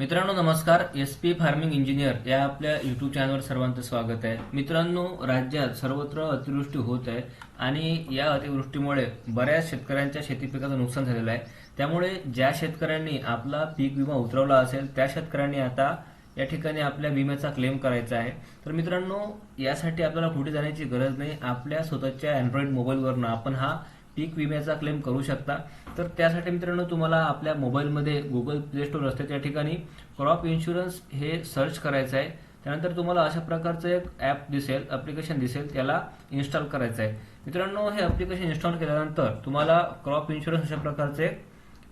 मित्रांनो नमस्कार. S P farming engineer या आपल्या युट्यूब चॅनलवर सर्वांचं स्वागत आहे. मित्रांनो राज्यात सर्वत्र अतिवृष्टी होत आहे आणि या अतिवृष्टीमुळे बऱ्याच शेतकऱ्यांच्या शेती पिकाचं नुकसान झालेलं आहे. त्यामुळे ज्या शेतकऱ्यांनी आपला पीक विमा उतरवला असेल त्या शेतकऱ्यांनी आता या ठिकाणी आपल्या विम्याचा क्लेम करायचा आहे. तर मित्रांनो यासाठी आपल्याला कुठे जाण्याची गरज नाही. आपल्या स्वतःच्या अँड्रॉइड मोबाईलवरनं आपण हा पीक विम्याचा क्लेम करू शकता. तर त्यासाठी मित्रांनो तुम्हाला आपल्या मोबाईलमध्ये गुगल प्ले स्टोर असते. त्या ठिकाणी क्रॉप इन्शुरन्स हे सर्च करायचं आहे. त्यानंतर तुम्हाला अशा प्रकारचं एक ॲप दिसेल ॲप्लिकेशन दिसेल त्याला इन्स्टॉल करायचं आहे. मित्रांनो हे ॲप्लिकेशन इन्स्टॉल केल्यानंतर तुम्हाला क्रॉप इन्शुरन्स अशा प्रकारचे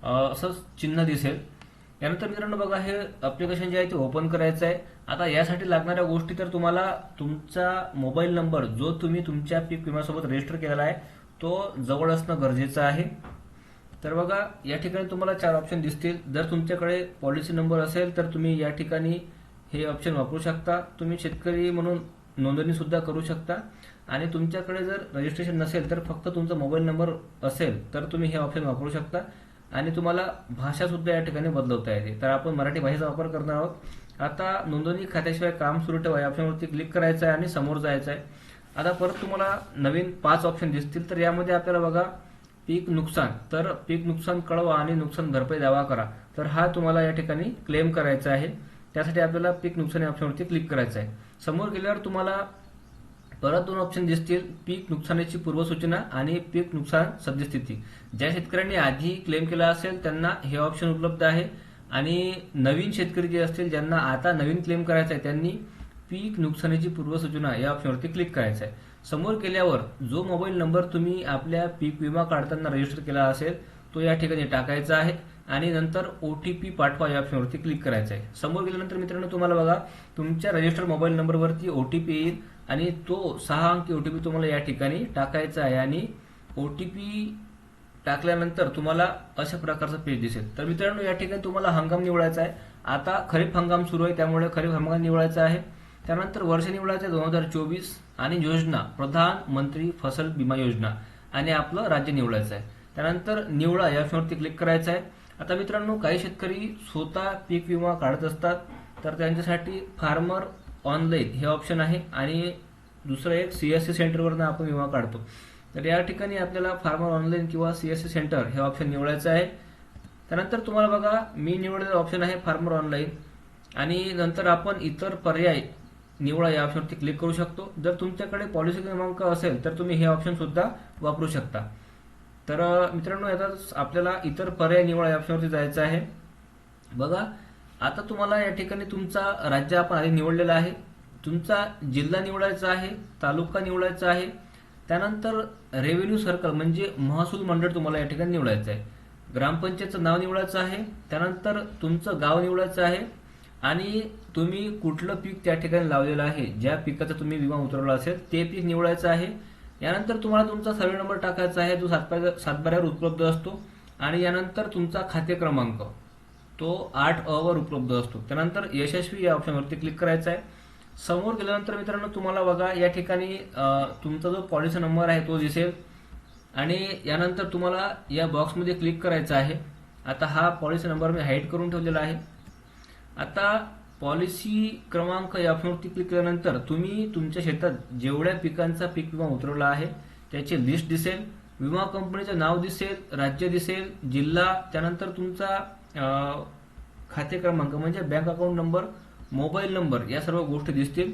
असं चिन्ह दिसेल. यानंतर मित्रांनो बघा हे ॲप्लिकेशन जे आहे ते ओपन करायचं आहे. आता यासाठी लागणाऱ्या गोष्टी तर तुम्हाला तुमचा मोबाईल नंबर जो तुम्ही तुमच्या पीक विम्यासोबत रजिस्टर केलेला आहे तो जवळ असणं गरजेचं आहे. तर बघा या ठिकाणी तुम्हाला चार ऑप्शन दिसतील. जर तुमच्याकडे पॉलिसी नंबर असेल तर तुम्ही या ठिकाणी हे ऑप्शन वापरू शकता. तुम्ही शेतकरी म्हणून नोंदणीसुद्धा करू शकता. आणि तुमच्याकडे जर रजिस्ट्रेशन नसेल तर फक्त तुमचा मोबाईल नंबर असेल तर तुम्ही हे ऑप्शन वापरू शकता. आणि तुम्हाला भाषासुद्धा या ठिकाणी बदलवता येते. तर आपण मराठी भाषेचा वापर करणार आहोत. आता नोंदणी खात्याशिवाय काम सुरू ठेवा या ऑप्शनवरती क्लिक करायचं आहे आणि समोर जायचं आहे. आता परत तुम्हाला नवीन पाच ऑप्शन दिसतील तर यामध्ये आपल्याला बघा पीक नुकसान. तर पीक नुकसान कळवा आणि नुकसान भरपाई दावा करा. तर हा तुम्हाला या ठिकाणी क्लेम करायचा आहे. त्यासाठी आपल्याला पीक नुकसान या ऑप्शनवरती क्लिक करायचं आहे. समोर गेल्यावर तुम्हाला परत दोन ऑप्शन दिसतील पीक नुकसानीची पूर्वसूचना आणि पीक नुकसान सद्यस्थिती. ज्या शेतकऱ्यांनी आधी क्लेम केला असेल त्यांना हे ऑप्शन उपलब्ध आहे. आणि नवीन शेतकरी जे असतील ज्यांना आता नवीन क्लेम करायचा आहे त्यांनी पीक नुकसानीची पूर्वसूचना या ऑप्शनवरती क्लिक करायचं आहे. समोर केल्यावर जो मोबाईल नंबर तुम्ही आपल्या पीक विमा काढताना रजिस्टर केला असेल तो या ठिकाणी टाकायचा आहे आणि नंतर ओ टी पी पाठवा या ऑप्शनवरती क्लिक करायचं आहे. समोर गेल्यानंतर मित्रांनो तुम्हाला बघा तुमच्या रजिस्टर मोबाईल नंबरवरती ओ टी पी येईल आणि तो सहा अंकी ओ टी पी तुम्हाला या ठिकाणी टाकायचा आहे आणि ओ टी पी टाकल्यानंतर तुम्हाला अशा प्रकारचं पेज दिसेल. तर मित्रांनो या ठिकाणी तुम्हाला हंगाम निवडायचा आहे. आता खरीप हंगाम सुरू आहे त्यामुळे खरीप हंगाम निवडायचा आहे. त्यानंतर वर्ष निवडायचं आहे दोन हजार चोवीस आणि योजना प्रधानमंत्री फसल विमा योजना आणि आपलं राज्य निवडायचं आहे. त्यानंतर निवडा या ऑप्शनवरती क्लिक करायचं आहे. आता मित्रांनो काही शेतकरी स्वतः पीक विमा काढत असतात तर त्यांच्यासाठी फार्मर ऑनलाईन हे ऑप्शन आहे आणि दुसरं एक सी एस सी सेंटरवरनं आपण विमा काढतो. तर या ठिकाणी आपल्याला फार्मर ऑनलाईन किंवा सी एस सी सेंटर हे ऑप्शन निवडायचं आहे. त्यानंतर तुम्हाला बघा मी निवडलेलं ऑप्शन आहे फार्मर ऑनलाईन आणि नंतर आपण इतर पर्याय निवडा या ऑप्शनवरती क्लिक करू शकतो. जर तुमच्याकडे पॉलिसी क्रमांक असेल तर तुम्ही हे ऑप्शन सुद्धा वापरू शकता. तर मित्रांनो आता आपल्याला इतर पर्याय निवडा या ऑप्शनवरती जायचं आहे. बघा आता तुम्हाला या ठिकाणी तुमचा राज्य आपण आधी निवडलेला आहे. तुमचा जिल्हा निवडायचा आहे तालुका निवडायचा आहे. त्यानंतर रेव्हेन्यू सर्कल म्हणजे महसूल मंडळ तुम्हाला या ठिकाणी निवडायचं आहे. ग्रामपंचायतचं नाव निवडायचं आहे. त्यानंतर तुमचं गाव निवडायचं आहे. आणि तुम्ही कुठलं पीक त्या ठिकाणी लावलेलं आहे ज्या पिकाचा तुम्ही विमा उतरवला असेल ते पीक निवडायचं आहे. यानंतर तुम्हाला तुमचा सर्वे नंबर टाकायचा आहे जो सातबाऱ्या सातबाऱ्यावर उपलब्ध असतो. आणि यानंतर तुमचा खाते क्रमांक तो आठ अ वर उपलब्ध असतो. त्यानंतर यशस्वी या ऑप्शनवरती क्लिक करायचा आहे. समोर गेल्यानंतर मित्रांनो तुम्हाला बघा या ठिकाणी तुमचा जो पॉलिसी नंबर आहे तो दिसेल. आणि यानंतर तुम्हाला या बॉक्समध्ये क्लिक करायचं आहे. आता हा पॉलिसी नंबर मी हाईड करून ठेवलेला आहे. आता पॉलिसी क्रमांक या ऑप्शनवरती क्लिक केल्यानंतर तुम्ही तुमच्या शेतात जेवढ्या पिकांचा पीक विमा उतरवला आहे त्याची लिस्ट दिसेल विमा कंपनीचं नाव दिसेल राज्य दिसेल जिल्हा त्यानंतर तुमचा खाते क्रमांक म्हणजे bank account number mobile number या सर्व गोष्टी दिसतील.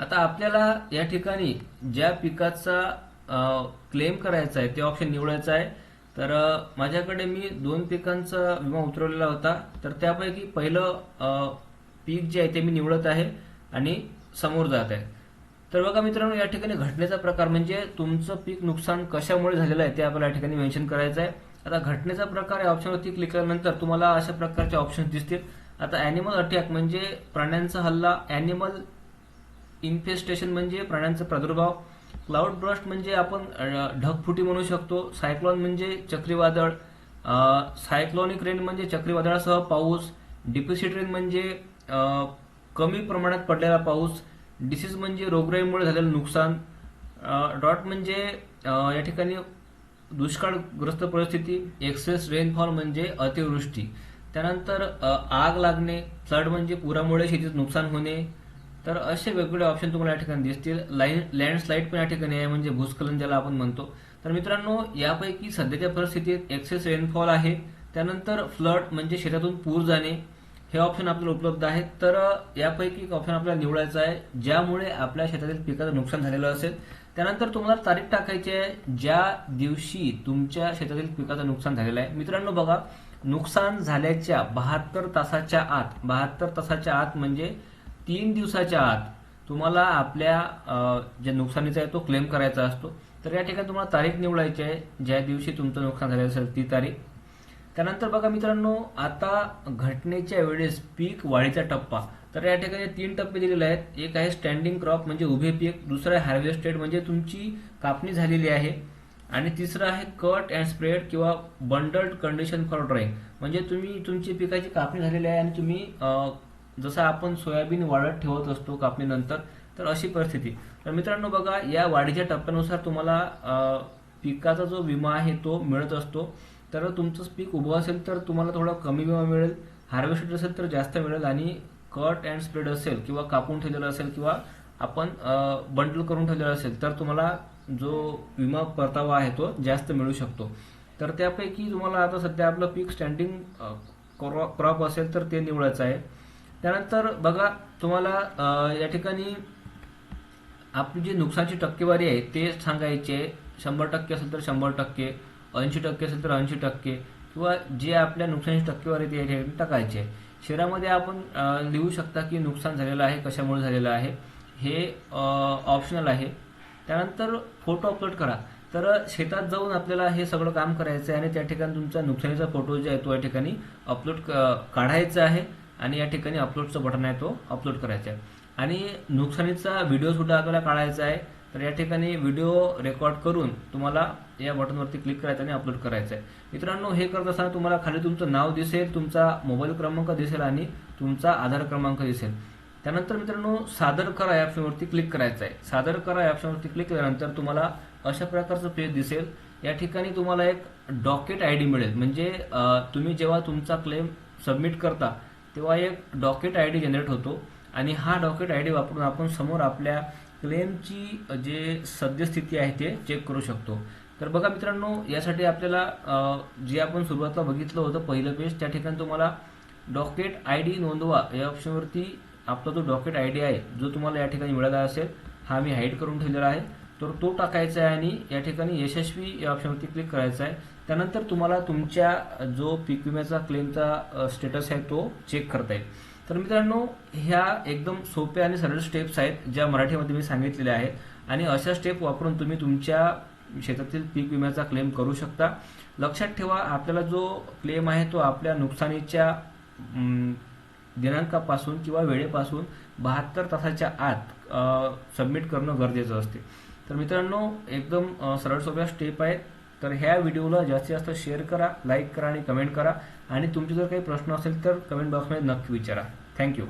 आता आपल्याला या ठिकाणी ज्या पिकाचा क्लेम करायचा आहे ते ऑप्शन निवडायचं आहे. तर माझ्याकडे मी दोन पिकांचा विमा उतरवलेला होता. तर त्यापैकी पहिलं पीक जे आहे ते मी निवडत आहे आणि समोर जात आहे. तर बघा मित्रांनो या ठिकाणी घटनेचा प्रकार म्हणजे तुमचं पीक नुकसान कशामुळे झालेलं आहे ते आपल्याला या ठिकाणी मेन्शन करायचं आहे. आता घटनेचा प्रकार या ऑप्शनवरती क्लिक केल्यानंतर तुम्हाला अशा प्रकारचे ऑप्शन दिसतील. आता अॅनिमल अटॅक म्हणजे प्राण्यांचा हल्ला अॅनिमल इन्फेस्टेशन म्हणजे प्राण्यांचा प्रादुर्भाव क्लाउड ब्रस्ट म्हणजे आपण ढगफुटी म्हणू शकतो सायक्लॉन म्हणजे चक्रीवादळ सायक्लॉनिक रेन म्हणजे चक्रीवादळासह पाऊस डिपिसिट रेन म्हणजे कमी प्रमाणात पडलेला पाऊस डिसीज म्हणजे रोगराईमुळे झालेलं नुकसान डॉट म्हणजे या ठिकाणी दुष्काळग्रस्त परिस्थिती एक्सेस रेनफॉल म्हणजे अतिवृष्टी. त्यानंतर आग लागणे फ्लड म्हणजे पुरामुळे शेतीत नुकसान होणे तर असे वेगवेगळे ऑप्शन तुम्हाला या ठिकाणी दिसतील. लाईन लँडस्लाईड पण या ठिकाणी आहे म्हणजे भूस्खलन ज्याला आपण म्हणतो. तर मित्रांनो यापैकी सध्याच्या परिस्थितीत एक्सेस रेनफॉल आहे. त्यानंतर फ्लड म्हणजे शेतातून पूर जाणे हे ऑप्शन आपल्याला उपलब्ध आहेत. तर यापैकी एक ऑप्शन आपल्याला निवडायचं आहे ज्यामुळे आपल्या शेतातील पिकाचं नुकसान झालेलं असेल. त्यानंतर तुम्हाला तारीख टाकायची आहे ज्या दिवशी तुमच्या शेतातील पिकाचं नुकसान झालेलं आहे. मित्रांनो बघा नुकसान झाल्याच्या बहात्तर तासाच्या आत बहात्तर तासाच्या आत म्हणजे तीन दिवसाच्या आत तुम्हाला आपल्या जे ज्या नुकसानीचा आहे तो क्लेम करायचा असतो. तर या ठिकाणी तुम्हाला तारीख निवडायची आहे. ज्या दिवशी तुमचं नुकसान झालेलं असेल ती तारीख. त्यानंतर बघा मित्रांनो आता घटनेच्या वेळेस पीक वाढीचा टप्पा. तर या ठिकाणी तीन टप्पे दिलेले आहेत. एक आहे स्टँडिंग क्रॉप म्हणजे उभे पीक. दुसरं आहे हार्वेस्टेड म्हणजे तुमची कापणी झालेली आहे. आणि तिसरं आहे कट अँड स्प्रेड किंवा बंडल्ड कंडिशन फॉर ड्राईंग म्हणजे तुम्ही तुमची पिकाची कापणी झालेली आहे आणि तुम्ही जसं आपण सोयाबीन वाढत ठेवत असतो कापणीनंतर तर अशी परिस्थिती. तर मित्रांनो बघा या वाढीच्या टप्प्यानुसार तुम्हाला पिकाचा जो विमा आहे तो मिळत असतो. तर तुमचं पीक उभं असेल तर तुम्हाला थोडा कमी विमा मिळेल हार्वेस्टेड असेल तर जास्त मिळेल आणि कट अँड स्प्रेड असेल किंवा कापून ठेवलेलं असेल किंवा आपण बंडल करून ठेवलेलं असेल तर तुम्हाला जो विमा परतावा आहे तो जास्त मिळू शकतो. तर त्यापैकी तुम्हाला आता सध्या आपलं पीक स्टँडिंग क्रॉप असेल तर ते निवडायचं आहे. त्यानंतर बघा तुम्हाला या ठिकाणी आपली जी नुकसानची टक्केवारी आहे ते सांगायचे शंभर टक्के असेल तर शंभर टक्के ऐंशी टक्के असेल तर ऐंशी टक्के किंवा जे आपल्या नुकसानीची टक्केवारी ते या ठिकाणी टाकायची. आहे शहरामध्ये आपण लिहू शकता की नुकसान झालेलं आहे कशामुळे झालेलं आहे हे ऑप्शनल आहे. त्यानंतर फोटो अपलोड करा. तर शेतात जाऊन आपल्याला हे सगळं काम करायचं आहे आणि त्या ठिकाणी तुमचा नुकसानीचा फोटो जे आहे तो या ठिकाणी अपलोड काढायचा आहे. आणि या ठिकाणी अपलोडचं बटन आहे तो अपलोड करायचा आहे. आणि नुकसानीचा व्हिडिओसुद्धा आपल्याला काढायचा आहे तर या ठिकाणी व्हिडिओ रेकॉर्ड करून तुम्हाला या बटनवरती क्लिक करायचं आणि अपलोड करायचं आहे. मित्रांनो हे करत असताना तुम्हाला खाली तुमचं नाव दिसेल तुमचा मोबाईल क्रमांक दिसेल आणि तुमचा आधार क्रमांक दिसेल. त्यानंतर मित्रांनो सादर करा या ऑप्शनवरती क्लिक करायचं आहे. सादर करा या ऑप्शनवरती क्लिक केल्यानंतर तुम्हाला अशा प्रकारचं पेज दिसेल. या ठिकाणी तुम्हाला एक डॉकेट आय डी मिळेल. म्हणजे तुम्ही जेव्हा तुमचा क्लेम सबमिट करता तेव्हा एक डॉकेट आय डी जनरेट होतो आणि हा डॉकेट आय डी वापरून आपण समोर आपल्या क्लेमची जे सद्यस्थिती आहे ते चेक करू शकतो. तर बघा मित्रांनो यासाठी आपल्याला जे आपण सुरुवातीला बघितलं होतं पहिलं पेज त्या ठिकाणी तुम्हाला डॉकेट आय डी नोंदवा. या ऑप्शनवरती आपला जो डॉकेट आय डी आहे जो तुम्हाला या ठिकाणी मिळाला असेल हा मी हाईड करून ठेवलेला आहे. तर तो टाकायचा आहे आणि या ठिकाणी यशस्वी या ऑप्शनवरती क्लिक करायचा आहे. त्यानंतर तुम्हाला तुमच्या जो पीक विम्याचा क्लेमचा स्टेटस आहे तो चेक करता येईल. तर मित्रांनो ह्या एकदम सोप्या आणि सरळ स्टेप्स आहेत ज्या मराठीमध्ये मी सांगितलेल्या आहेत. आणि अशा स्टेप वापरून तुम्ही तुमच्या शेतातील पीक विम्याचा क्लेम करू शकता. लक्षात ठेवा आपल्याला जो क्लेम आहे तो आपल्या नुकसानीच्या दिनांकापासून किंवा वेळेपासून बहात्तर तासाच्या आत सबमिट करणं गरजेचं असते. तर मित्रांनो एकदम सरळ सोप्या स्टेप आहेत. तर ह्या व्हिडिओला जास्तीत जास्त शेअर करा लाईक करा आणि कमेंट करा. आणि तुमचे जर काही प्रश्न असेल तर कमेंट बॉक्समध्ये नक्की विचारा. थँक्यू